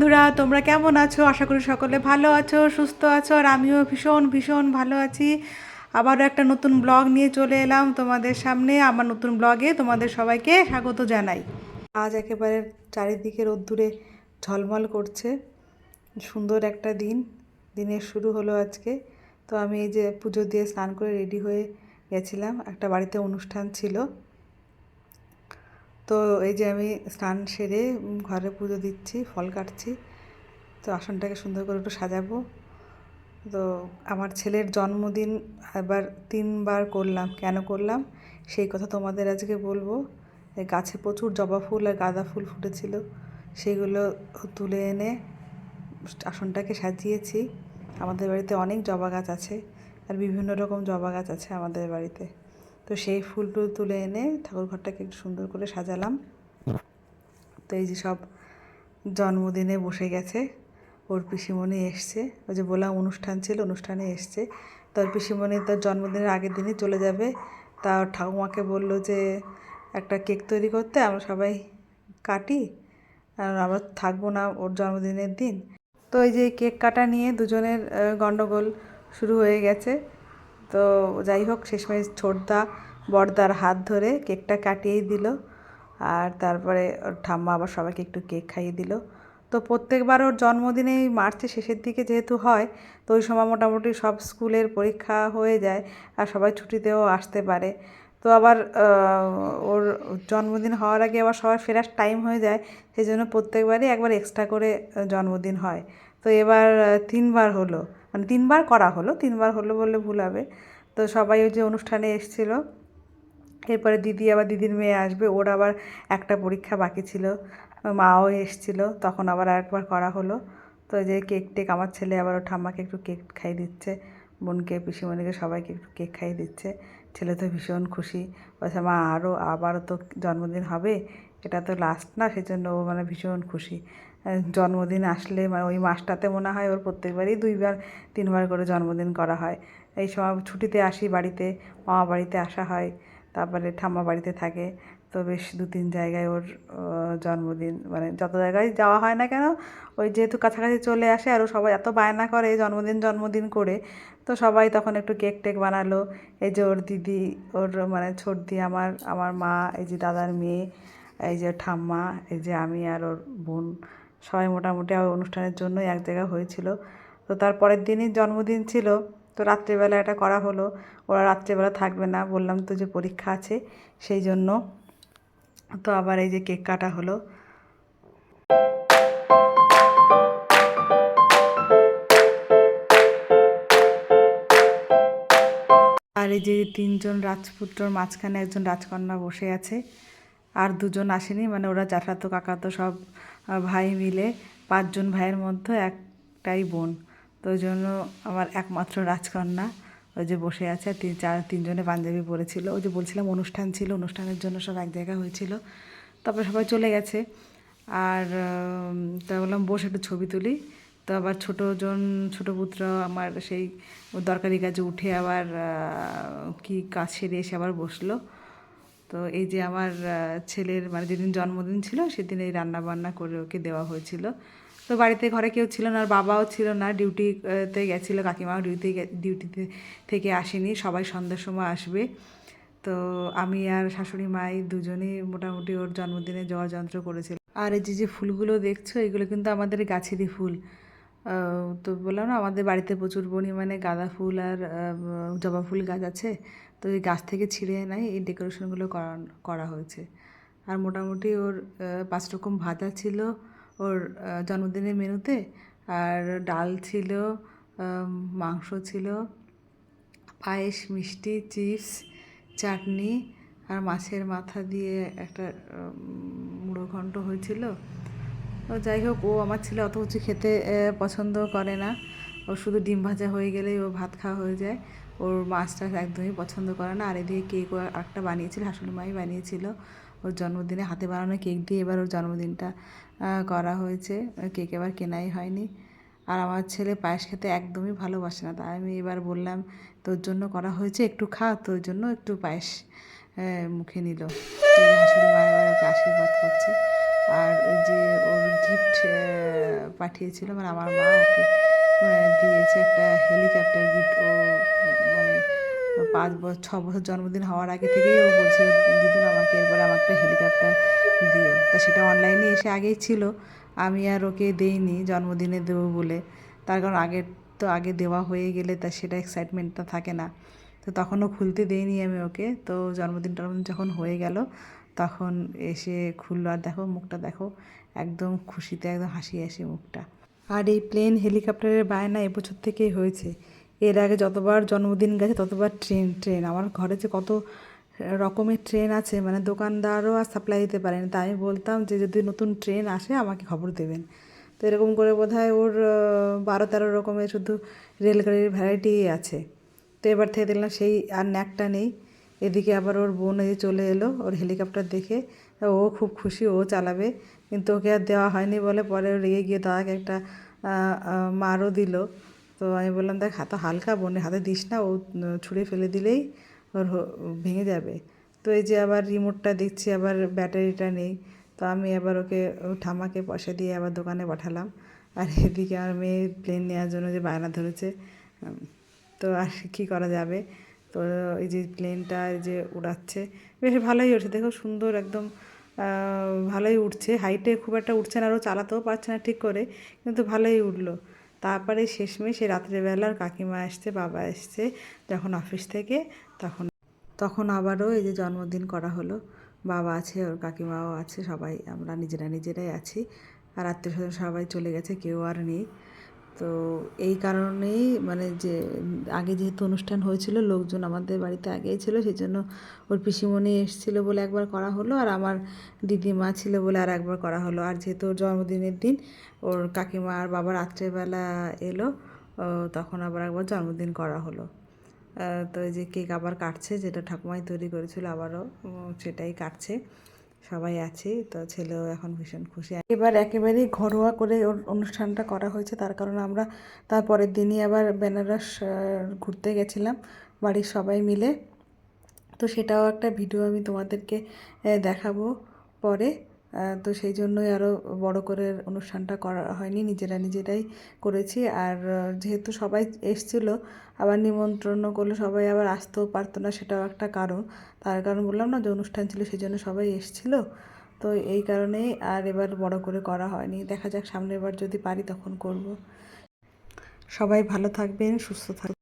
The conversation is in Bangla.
বন্ধুরা, তোমরা কেমন আছো? আশা করি সকলে ভালো আছো, সুস্থ আছো, আর আমিও ভীষণ ভীষণ ভালো আছি। আবারও একটা নতুন ব্লগ নিয়ে চলে এলাম তোমাদের সামনে। আমার নতুন ব্লগে তোমাদের সবাইকে স্বাগত জানাই। আজ একেবারে চারিদিকে রোদ্দুরে ঝলমল করছে। সুন্দর একটা দিন। দিনের শুরু হলো আজকে। তো আমি এই যে পুজো দিয়ে স্নান করে রেডি হয়ে গেছিলাম। একটা বাড়িতে অনুষ্ঠান ছিল। তো এই যে আমি স্নান সেরে ঘরে পুজো দিচ্ছি, ফল কাটছি, তো আসনটাকে সুন্দর করে একটু সাজাবো। তো আমার ছেলের জন্মদিন এবার তিনবার করলাম। কেন করলাম? সেই কথা তোমাদের আজকে বলব। গাছে প্রচুর জবা ফুল আর গাঁদা ফুল ফুটেছিল। সেইগুলো তুলে এনে আসনটাকে সাজিয়েছি। আমাদের বাড়িতে অনেক জবা গাছ আছে আর বিভিন্ন রকম জবা গাছ আছে আমাদের বাড়িতে। তো সেই ফুল টুল তুলে এনে ঠাকুর ঘরটাকে একটু সুন্দর করে সাজালাম। তো এই যে সব জন্মদিনে বসে গেছে, ওর পিসিমণি এসছে। ওই যে বললাম অনুষ্ঠান ছিল, অনুষ্ঠানে এসছে। তোর পিসিমণি তার জন্মদিনের আগের দিনই চলে যাবে। তা ঠাকুমাকে বলল যে, একটা কেক তৈরি করতে আমরা সবাই কাটি, আর আমরা থাকব না ওর জন্মদিনের দিন। তো এই যে কেক কাটা নিয়ে দুজনের গণ্ডগোল শুরু হয়ে গেছে। তো যাই হোক, শেষমেশ ছোটদা বড়দার হাত ধরে কেকটা কাটিয়েই দিল আর তারপরে ওর ঠাম্মা আবার সবাইকে একটু কেক খাইয়ে দিল। তো প্রত্যেকবার ওর জন্মদিনে মার্চের শেষের দিকে যেহেতু হয়, তো ওই সময় মোটামুটি সব স্কুলের পরীক্ষা হয়ে যায় আর সবাই ছুটিতেও আসতে পারে। তো আবার ওর জন্মদিন হওয়ার আগে আবার সবার ফেরার টাইম হয়ে যায়, সেই জন্য প্রত্যেকবারই একবার এক্সট্রা করে জন্মদিন হয়। তো এবার তিনবার হলো। মানে তিনবার করা হলো, তিনবার হলো বললে ভুল হবে। তো সবাই ওই যে অনুষ্ঠানে এসেছিল। এরপরে দিদি আবার দিদির মেয়ে আসবে, ওর আবার একটা পরীক্ষা বাকি ছিল। মাও এসেছিল, তখন আবার আরেকবার করা হলো। তো যে কেক টেক, আমার ছেলে আবার ওর ঠাম্মাকে একটু কেক খাইয়ে দিচ্ছে। বোনকে, পিসিমণিকে সবাইকে একটু কেক খাইয়ে দিচ্ছে। ছেলে তো ভীষণ খুশি। বলছে, মা আরও আবারও তো জন্মদিন হবে। এটা তো লাস্ট না, সেজন্য ও মানে ভীষণ খুশি। জন্মদিন আসলে মানে ওই মাসটাতে মনে হয় ওর প্রত্যেকবারই দুইবার, তিনবার করে জন্মদিন করা হয়। এই সময় ছুটিতে আসি বাড়িতে, মামা বাড়িতে আসা হয়, তারপরে ঠাম্মা বাড়িতে থাকে। তো বেশ দু তিন জায়গায় ওর জন্মদিন মানে যত জায়গায় যাওয়া হয় না কেন, ওই যেহেতু কাছাকাছি চলে আসে আর সবাই এত বায়না করে জন্মদিন জন্মদিন করে, তো সবাই তখন একটু কেক টেক বানালো। এই যে ওর দিদি, ওর মানে ছোটদি আমার আমার মা, এই যে দাদার মেয়ে, এই যে ঠাম্মা, এই যে আমি আর ওর বোন সবাই মোটামুটি অনুষ্ঠানের জন্যই এক জায়গায় হয়েছিল। তো তার পরের দিনই জন্মদিন ছিল। তো রাত্রেবেলা এটা করা হলো। ওরা রাত্রেবেলা থাকবে না, বললাম তো যে পরীক্ষা আছে সেই জন্য। তো আবার এই যে কেক কাটা হলো। আর এই যে তিনজন রাজপুত্রর মাঝখানে একজন রাজকন্যা বসে আছে। আর দুজন আসেনি মানে ওরা জ্যাঠাতো, কাকাতো সব ভাই মিলে পাঁচজন ভাইয়ের মধ্যে একটাই বোন। তো ওই জন্য আমার একমাত্র রাজকন্যা। ওই যে বসে আছে, তিন, চার, তিনজনে পাঞ্জাবি পরেছিল। ওই যে বলছিলাম অনুষ্ঠান ছিল, অনুষ্ঠানের জন্য সব এক জায়গায় হয়েছিল। তারপরে সবাই চলে গেছে। আর তা বললাম, বসে একটু ছবি তুলি। তো আবার ছোটো জন ছোটো পুত্র আমার সেই দরকারি কাজে উঠে আবার কি কাজ সেরে এসে আবার বসল। তো এই যে আমার ছেলের মানে যেদিন জন্মদিন ছিল সেদিন এই রান্না বান্না করে ওকে দেওয়া হয়েছিল। তো বাড়িতে ঘরে কেউ ছিল না আর বাবাও ছিল না। ডিউটিতে গেছিল, কাকিমাও ডিউটি ডিউটিতে থেকে আসেনি, সবাই সন্ধ্যার সময় আসবে। তো আমি আর শাশুড়ি, মাই দুজনেই মোটামুটি ওর জন্মদিনে যন্ত্র করেছিল আর এই যে যে ফুলগুলো দেখছ, এগুলো কিন্তু আমাদের গাছেরই ফুল। তো বললাম না, আমাদের বাড়িতে প্রচুর পরিমাণে গাঁদা ফুল আর জবা ফুল গাছ আছে। তো এই গাছ থেকে ছিঁড়ে এনে এই ডেকোরেশনগুলো করা করা হয়েছে। আর মোটামুটি ওর পাঁচ রকম ভাজা ছিল ওর জন্মদিনের মেনুতে। আর ডাল ছিল মাংস ছিল, পায়েস, মিষ্টি, চিপস, চাটনি। আর মাছের মাথা দিয়ে একটা মুড়ো ঘন্ট হয়েছিল। তো যাই হোক, ও আমার ছেলে অত কিছু খেতে পছন্দ করে না। ও শুধু ডিম ভাজা হয়ে গেলেই ও ভাত খাওয়া হয়ে যায়। ওর মাছ টাছ একদমই পছন্দ করে না। আর এদিকে কেক একটা বানিয়েছিল হাসুল মাই বানিয়েছিল। ওর জন্মদিনে হাতে বানানো কেক দিয়ে এবার ওর জন্মদিনটা করা হয়েছে। কেক এবার কেনাই হয়নি। আর আমার ছেলে পায়েস খেতে একদমই ভালোবাসে না। তাই আমি এবার বললাম, তোর জন্য করা হয়েছে, একটু খা, তোর জন্য একটু পায়েস। মুখে নিল। এই মা এবার ওকে আশীর্বাদ করছে। আর ওই যে ওর গিফট পাঠিয়েছিল মানে আমার মা ওকে দিয়েছে একটা হেলিকপ্টার গিফট ও মানে পাঁচ বছর, ছ বছর জন্মদিন হওয়ার আগে থেকেই ও বলছিল, দিদুন, আমাকে এরপরে আমার একটা হেলিকপ্টার দিও। তা সেটা অনলাইনে এসে আগেই ছিল। আমি আর ওকে দেইনি, জন্মদিনে দেবো বলে। তার কারণ আগের, তো আগে দেওয়া হয়ে গেলে তা সেটা এক্সাইটমেন্টটা থাকে না। তো তখনও খুলতে দেইনি আমি ওকে। তো জন্মদিন টন্মদিন যখন হয়ে গেল তখন এসে খুললো, আর দেখো, মুখটা দেখো। একদম খুশিতে, একদম হাসি হাসি মুখটা। আর এই প্লেন হেলিকপ্টারের বায়না এবছর থেকেই হয়েছে। এর আগে যতবার জন্মদিন গেছে, ততবার ট্রেন ট্রেন। আমার ঘরে যে কত রকমের ট্রেন আছে মানে দোকানদারও আর সাপ্লাই দিতে পারেনি। তাই আমি বলতাম যে, যদি নতুন ট্রেন আসে, আমাকে খবর দেবেন। তো এরকম করে বোধ হয় ওর বারো তেরো রকমের শুধু রেলগাড়ির ভ্যারাইটি আছে। তো এবার থেকে দেখলাম সেই আর ন্যাকটা নেই। এদিকে আবার ওর বোন এই চলে এলো ওর হেলিকপ্টার দেখে। ও খুব খুশি, ও চালাবে। কিন্তু ওকে আর দেওয়া হয়নি বলে পরে রেগে গিয়ে দাদাকে একটা মারও দিল। তো আমি বললাম, দেখ, হাত, হালকা বোনের হাতে দিস না, ও ছুঁড়ে ফেলে দিলেই ওর ভেঙে যাবে। তো এই যে আবার রিমোটটা দেখছি, আবার ব্যাটারিটা নেই। তো আমি আবার ওকে, ও ঠাম্মাকে পয়সা দিয়ে আবার দোকানে পাঠালাম। আর এদিকে আমার মেয়ে প্লেন নেওয়ার জন্য যে বায়না ধরেছে। তো আর কী করা যাবে? তো এই যে প্লেনটা যে উড়াচ্ছে, বেশ ভালোই উঠছে দেখো সুন্দর একদম ভালোই উঠছে হাইটে খুব একটা উঠছে না আরও চালাতেও পারছে না ঠিক করে, কিন্তু ভালোই উঠল তারপরে শেষমেশ সে রাত্রেবেলা আর কাকিমা আসছে বাবা এসছে যখন অফিস থেকে, তখন তখন আবারও এই যে জন্মদিন করা হলো। বাবা আছে, ওর কাকিমাও আছে, সবাই, আমরা নিজেরা নিজেরাই আছি। আর আত্মীয় স্বজন সবাই চলে গেছে, কেউ আর নেই। তো এই কারণেই মানে যে, আগে যেহেতু অনুষ্ঠান হয়েছিল, লোকজন আমাদের বাড়িতে আগেই ছিল সেই জন্য ওর পিসিমণি এসেছিল বলে একবার করা হলো আর আমার দিদিমা ছিল বলে আর একবার করা হলো। আর যেহেতু ওর জন্মদিনের দিন, ওর কাকিমা আর বাবা রাত্রেবেলা এলো তখন আবার একবার জন্মদিন করা হলো। তো এই যে কেক আবার কাটছে, যেটা ঠাকুমাই তৈরি করেছিল আবারও সেটাই কাটছে। সবাই আছে, তো ছেলেও এখন ভীষণ খুশি। এবার একেবারেই ঘরোয়া করে ওর অনুষ্ঠানটা করা হয়েছে, তার কারণে আমরা তারপরের দিনই আবার বেনারস ঘুরতে গেছিলাম, বাড়ির সবাই মিলে। তো সেটাও একটা ভিডিও আমি তোমাদেরকে দেখাবো পরে। তো সেই জন্যই আরও বড় করে অনুষ্ঠানটা করা হয়নি, নিজেরা নিজেরাই করেছি। আর যেহেতু সবাই এসছিল, আবার নিমন্ত্রণ করলে সবাই আবার আসতেও পারতো না, সেটাও একটা কারণ। তার কারণ বললাম না যে অনুষ্ঠান ছিল, সেই জন্য সবাই এসছিল। তো এই কারণেই আর এবার বড় করে করা হয়নি। দেখা যাক সামনের বার যদি পারি তখন করব। সবাই ভালো থাকবেন, সুস্থ থাকবেন